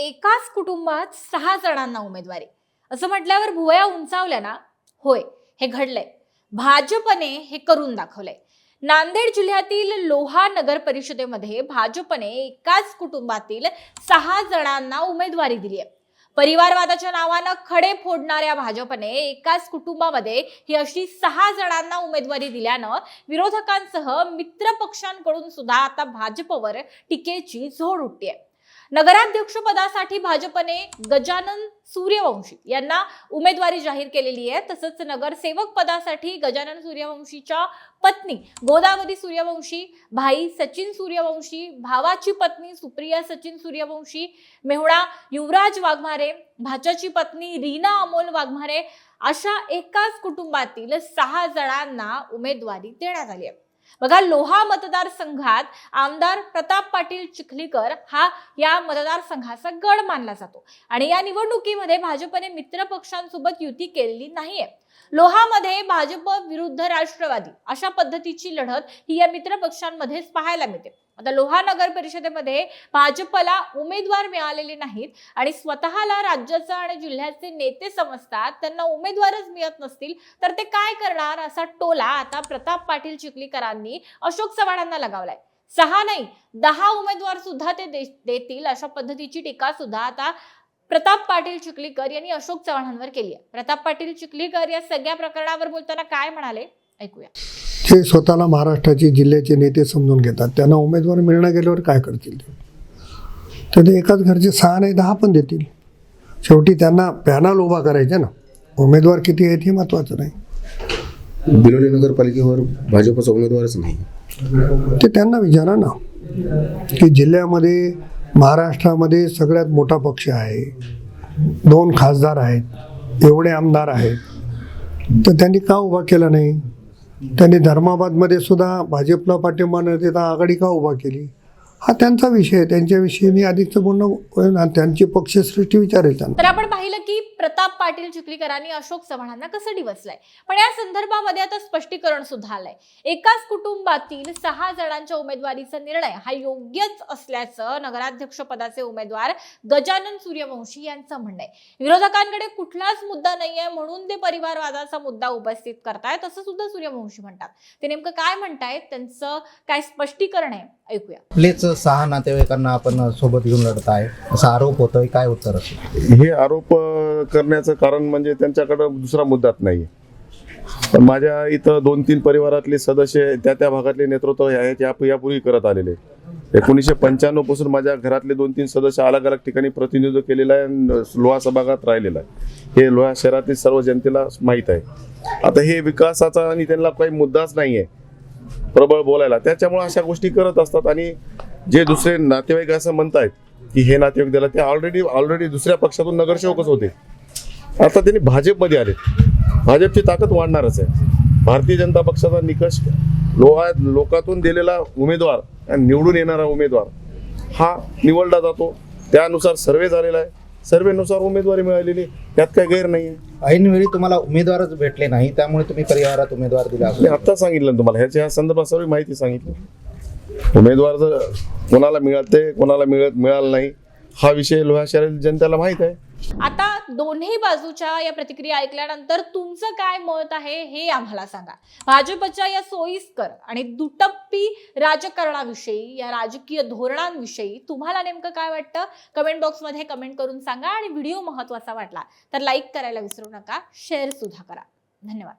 एकाच कुटुंबात सहा जणांना उमेदवारी. असं म्हटल्यावर भुवया उंचावल्या ना? होय हे घडलंय. भाजपने हे करून दाखवलंय. नांदेड जिल्ह्यातील लोहा नगर परिषदेमध्ये भाजपने एकाच कुटुंबातील सहा जणांना उमेदवारी दिली आहे. परिवारवादाच्या नावानं खडे फोडणाऱ्या भाजपने एकाच कुटुंबामध्ये ही अशी सहा जणांना उमेदवारी दिल्यानं विरोधकांसह मित्र पक्षांकडून सुद्धा आता भाजपवर टीकेची झोड उठतीये नगराध्यक्षपदासाठी भाजपने गजानन सूर्यवंशी यांना उमेदवारी जाहीर केलेली आहे. तसंच नगरसेवक पदासाठी गजानन सूर्यवंशीच्या पत्नी गोदावरी सूर्यवंशी भाई सचिन सूर्यवंशी भावाची पत्नी सुप्रिया सचिन सूर्यवंशी मेहुणा युवराज वाघमारे भाच्याची पत्नी रीना अमोल वाघमारे अशा एकाच कुटुंबातील सहा जणांना उमेदवारी देण्यात आली आहे. बघा लोहा मतदारसंघात आमदार प्रताप पाटील चिखलीकर हा या मतदारसंघाचा गड मानला जातो. आणि या निवडणुकीमध्ये भाजपने मित्र पक्षांसोबत युती केलेली नाहीये. लोहामध्ये भाजप विरुद्ध राष्ट्रवादी अशा पद्धतीची लढत ही या मित्र पक्षांमध्येच पाहायला मिळते. आता लोहा नगर परिषदेमध्ये भाजपला उमेदवार मिळालेले नाहीत आणि स्वतःला राज्याचा आणि जिल्ह्याचे नेते समजतात त्यांना उमेदवारच मिळत नसतील तर ते काय करणार? असा टोला आता प्रताप पाटील चिखलीकरांनी अशोक चव्हाणांना लगावलाय. सहा नाही दहा उमेदवार सुद्धा ते दे- देतील अशा पद्धतीची टीका सुद्धा आता प्रताप पाटील चिखलीकर यांनी अशोक चव्हाणांवर केली आहे. प्रताप पाटील चिखलीकर या सगळ्या प्रकरणावर बोलताना काय म्हणाले? ऐकूया. जे स्वतःला महाराष्ट्राचे जिल्ह्याचे नेते समजून घेतात. त्यांना उमेदवार मिळणं गेल्यावर काय करतील ते? तर ते एकाच घरचे सहा नाही दहा पण देतील. शेवटी त्यांना पॅनल उभा करायचे ना. उमेदवार किती आहेत हे महत्त्वाचं नाही. बिलोली नगरपालिकेवर भाजपचा उमेदवारच नाही. ते त्यांना विचारा ना की जिल्ह्यामध्ये महाराष्ट्रामध्ये सगळ्यात मोठा पक्ष आहे. दोन खासदार आहेत एवढे आमदार आहेत. तर त्यांनी का उभा केला नाही? त्यांनी धर्माबादमध्ये सुद्धा भाजपला पाठिंबा न देता आघाडी का उभा केली? हा त्यांचा विषय आहे. त्यांच्याविषयी मी आधीचं बोलणं त्यांची पक्षसृष्टी विचारेल त्यांना तर आपण पाहिलं की प्रताप पाटील चिखलीकरांनी अशोक चव्हाणांना कसं डिवसलंय पण या संदर्भामध्ये आता स्पष्टीकरण सुद्धा आलंय. एकाच कुटुंबातील सहा जणांच्या उमेदवारीचा निर्णय हा योग्यच असल्याचं नगराध्यक्ष पदाचे उमेदवार गजानन सूर्यवंशी यांचं म्हणणं आहे. विरोधकांकडे कुठलाच मुद्दा नाहीये म्हणून ते परिवारवादाचा मुद्दा उपस्थित करतायत असं सुद्धा सूर्यवंशी म्हणतात. ते नेमकं काय म्हणतायत? त्यांचं काय स्पष्टीकरण आहे? ऐकूया. सहा नातेवाईकांना आपण सोबत घेऊन लढत आहे. असा आरोप होतोय काय उत्तर असेल? हे आरोप करण्याचं कारण म्हणजे त्यांच्याकडं दुसरा मुद्दाच नाही पण माझ्या इथं दोन तीन परिवारातले सदस्य त्या त्या भागातले नेतृत्व हे आहेत यापूर्वी करत आलेले. एकोणीसशे पंच्याण्णवपासून माझ्या घरातले दोन तीन सदस्य अलग अलग ठिकाणी प्रतिनिधित्व केलेलं आहे आणि लोहा सभागात राहिलेलं आहे. हे लोहा शहरातील सर्व जनतेला माहीत आहे. आता हे विकासाचा आणि त्यांना काही मुद्दाच नाही आहे प्रबळ बोलायला. त्याच्यामुळे अशा गोष्टी करत असतात आणि जे दुसरे नातेवाईक असं म्हणतायत की हे नातेवाईक दिला ते ऑलरेडी ऑलरेडी दुसऱ्या पक्षातून नगरसेवकच होते. आता त्यांनी भाजपमध्ये आले. भाजपची ताकद वाढणारच आहे. भारतीय जनता पक्षाचा निकष लोहा लोकातून दिलेला उमेदवार आणि निवडून येणारा उमेदवार हा निवडला जातो. त्यानुसार सर्वे झालेला आहे. सर्वेनुसार उमेदवारी मिळालेली त्यात काही गैर नाही ऐनवेळी तुम्हाला उमेदवारच भेटले नाही त्यामुळे तुम्ही परिवारात उमेदवार दिला. मी आत्ता सांगितलं तुम्हाला. ह्याच्या संदर्भात सर्व माहिती सांगितली. उमेदवार जर कोणाला मिळते कोणाला मिळत मिळाला नाही हा विषय लोहा शहरातील जनतेला माहीत आहे. आता दोन्ही बाजूच्या या प्रतिक्रिया ऐकल्यानंतर तुमचं काय मत आहे हे आम्हाला सांगा. भाजपच्या या सोयीस्कर आणि दुटप्पी राजकारणाविषयी या राजकीय धोरणांविषयी तुम्हाला नेमकं काय वाटतं? कमेंट बॉक्समध्ये कमेंट करून सांगा आणि व्हिडिओ महत्त्वाचा वाटला तर लाईक करायला विसरू नका. शेअर सुद्धा करा. धन्यवाद.